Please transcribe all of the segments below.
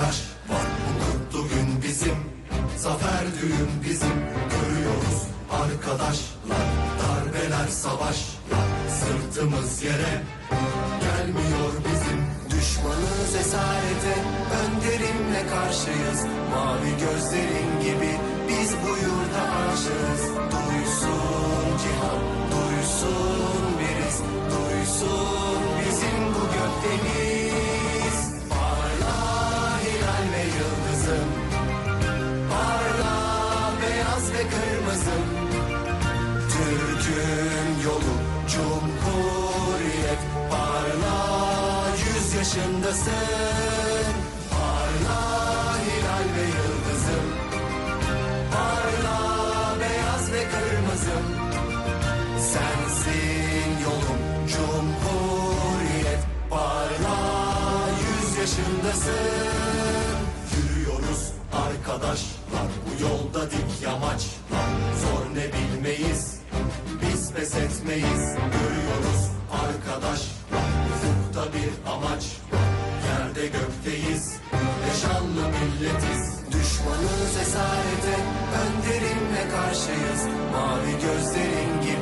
telaş var bu düğün bizim. Zafer düğün bizim. Görüyoruz arkadaşlar Darbeler savaşlar. Sırtımız yere Gelmiyor bizim. Düşmanız esarete Önderimle karşıyız. Mavi gözlerin gibi Biz bu yurda aşığız. Duysun cihan Duysun biriz. Duysun bizim bu gökdeniz. Cumhuriyet parla yüz yaşındasın. Şey parçayız Mavi gözlerin gibi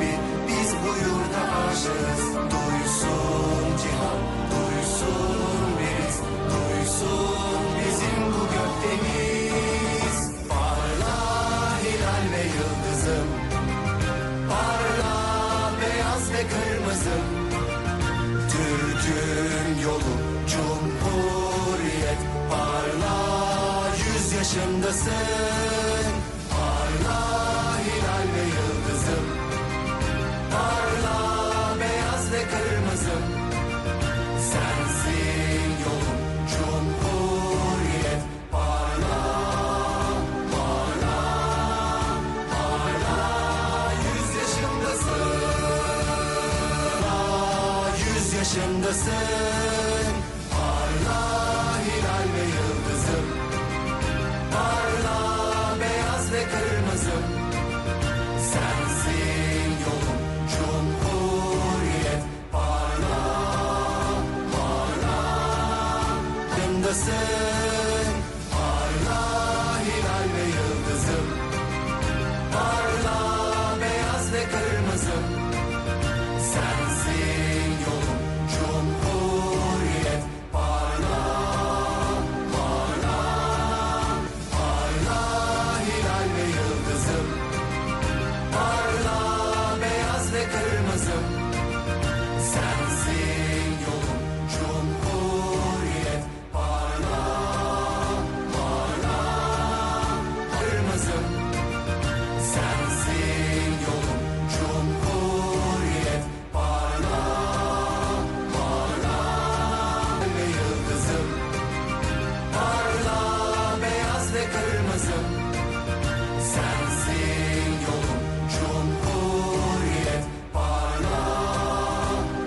Sensin yolum Cumhuriyet. Parla, parla, parla Yüz yaşındasın. Aa, Yüz yaşındasın. kırmızı Sen kırmızı Sensin yolum Cumhuriyet Parla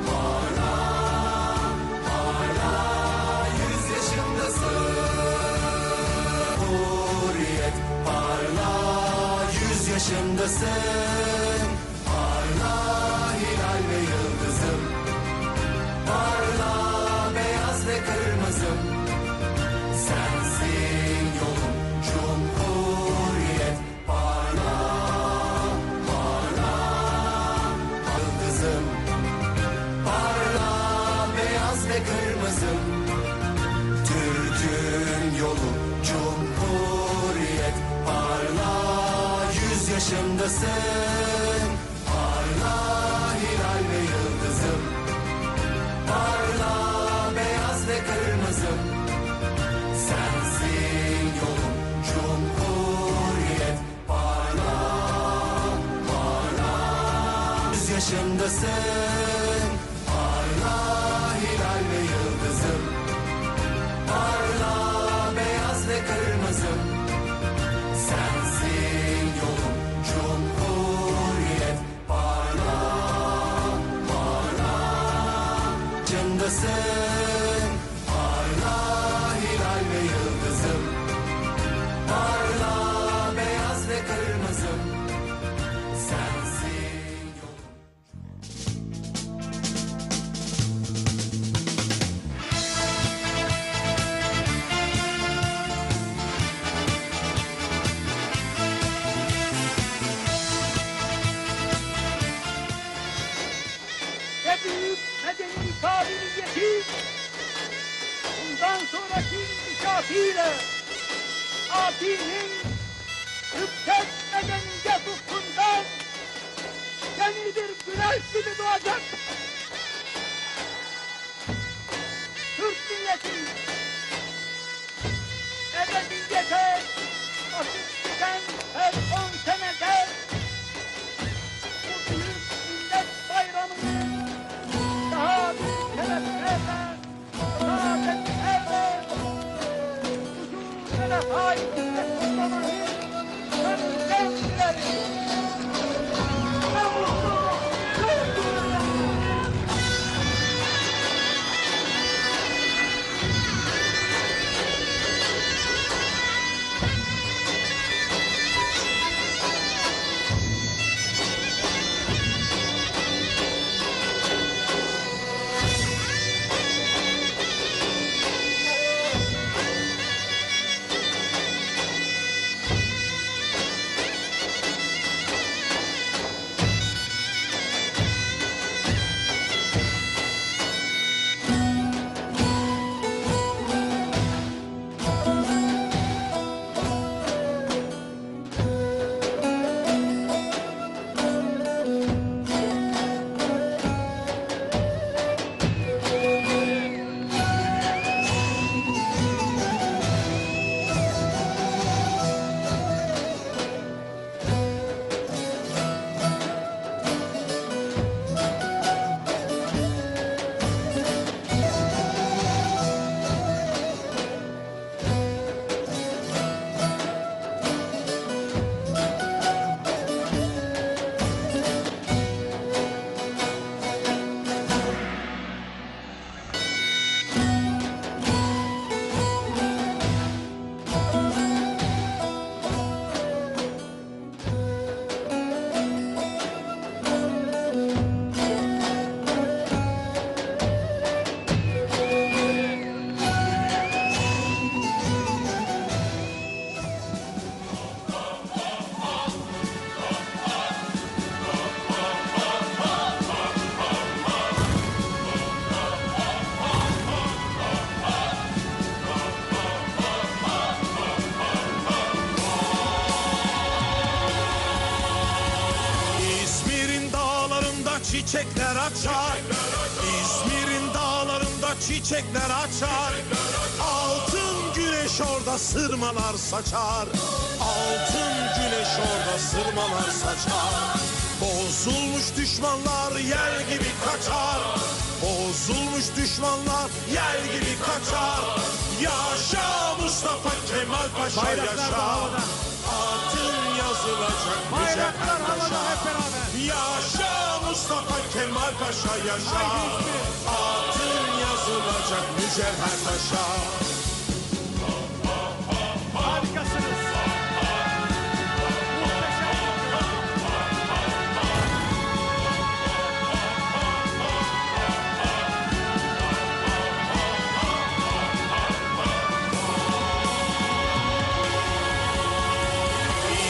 Parla Parla Yüz yaşındasın. Cumhuriyet Parla Yüz yaşındasın. Parla yolu. Cumhuriyet parla yüz yaşındasın. Gayretiyle Fatih'in yüksek medeniyet ufkundan yeni bir güneş gibi doğacak. Türk milleti ebediyete vakit düşen her on senede çiçekler açar. Altın güneş orada sırmalar saçar. Altın güneş orada sırmalar saçar. Bozulmuş düşmanlar yer gibi kaçar. Bozulmuş düşmanlar yer gibi kaçar. Yaşa Mustafa Kemal Paşa Bayraklar yaşa. Adın yazılacak Bayraklar havada hep beraber. Yaşa Mustafa Kemal Paşa yaşa. Adın yazılacak mücevher taşa. Harikasınız.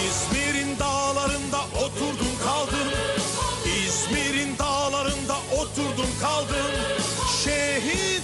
İzmir'in dağlarında oturdum kaldım. İzmir'in dağlarında oturdum kaldım.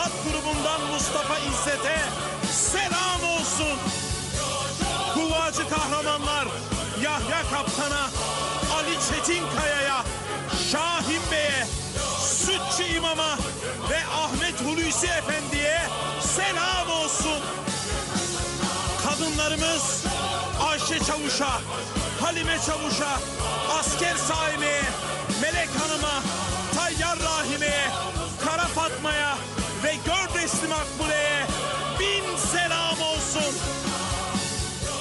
Ferhat grubundan Mustafa İzzet'e selam olsun. Kuvacı kahramanlar Yahya Kaptan'a, Ali Çetinkaya'ya, Şahin Bey'e, Sütçü İmam'a ve Ahmet Hulusi Efendi'ye selam olsun. Kadınlarımız Ayşe Çavuş'a, Halime Çavuş'a, Asker Sahime'ye, Melek Hanım'a, Tayyar Rahime'ye, Kara Fatma'ya, ve gör teslimat buraya.